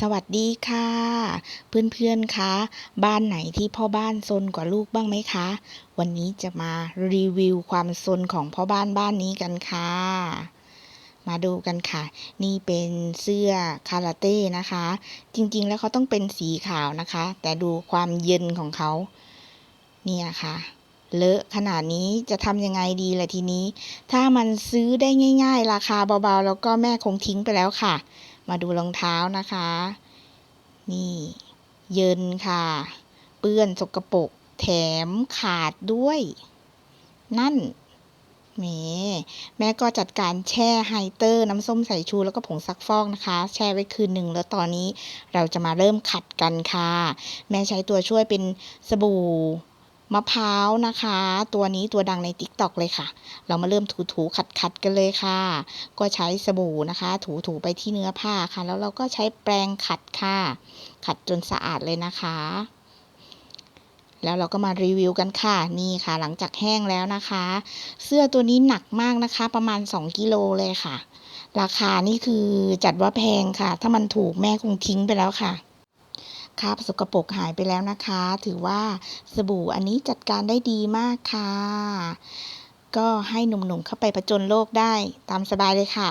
สวัสดีค่ะ เพื่อนๆคะบ้านไหนที่พ่อบ้านซนกว่าลูกบ้างไหมคะ วันนี้จะมารีวิวความซนของพ่อบ้านบ้านนี้กันค่ะ มาดูกันค่ะ นี่เป็นเสื้อคาราเต้นะคะ จริงๆแล้วเขาต้องเป็นสีขาวนะคะ แต่ดูความเย็นของเขาเนี่ยค่ะเลอะขนาดนี้จะทำยังไงดีล่ะทีนี้ ถ้ามันซื้อได้ง่าย ๆ ราคาเบาๆ แล้วก็แม่คงทิ้งไปแล้วค่ะ มาดูรองเท้านะคะ นี่ เยินค่ะ เปื้อนสกปรกแถมขาดด้วย นั่นแหมแม่ก็จัดการแช่ไฮเตอร์น้ำส้มสายชูแล้วก็ผงซักฟอกนะคะ แช่ไว้คืนหนึ่งแล้วตอนนี้เราจะมาเริ่มขัดกันค่ะ แม่ใช้ตัวช่วยเป็นสบู่ มะพร้าวนะคะ ตัวนี้ตัวดังใน t ิ k t o k เลยค่ะ เรามาเริ่มถูๆขัดๆกันเลยค่ะ ก็ใช้สบู่นะคะ ถูๆไปที่เนื้อผ้าค่ะ แล้วเราก็ใช้แปรงขัดค่ะ ขัดจนสะอาดเลยนะคะ แล้วเราก็มารีวิวกันค่ะ นี่ค่ะ หลังจากแห้งแล้วนะคะ เสื้อตัวนี้หนักมากนะคะ ประมาณ 2 กิโลเลยค่ะ ราคานี่คือจัดว่าแพงค่ะ ถ้ามันถูกแม่คงทิ้งไปแล้วค่ะ คราบสกปรกหายไปแล้วนะคะ ถือว่าสบู่อันนี้จัดการได้ดีมากค่ะ ก็ให้หนุ่มๆเข้าไปผจญโลกได้ตามสบายเลยค่ะ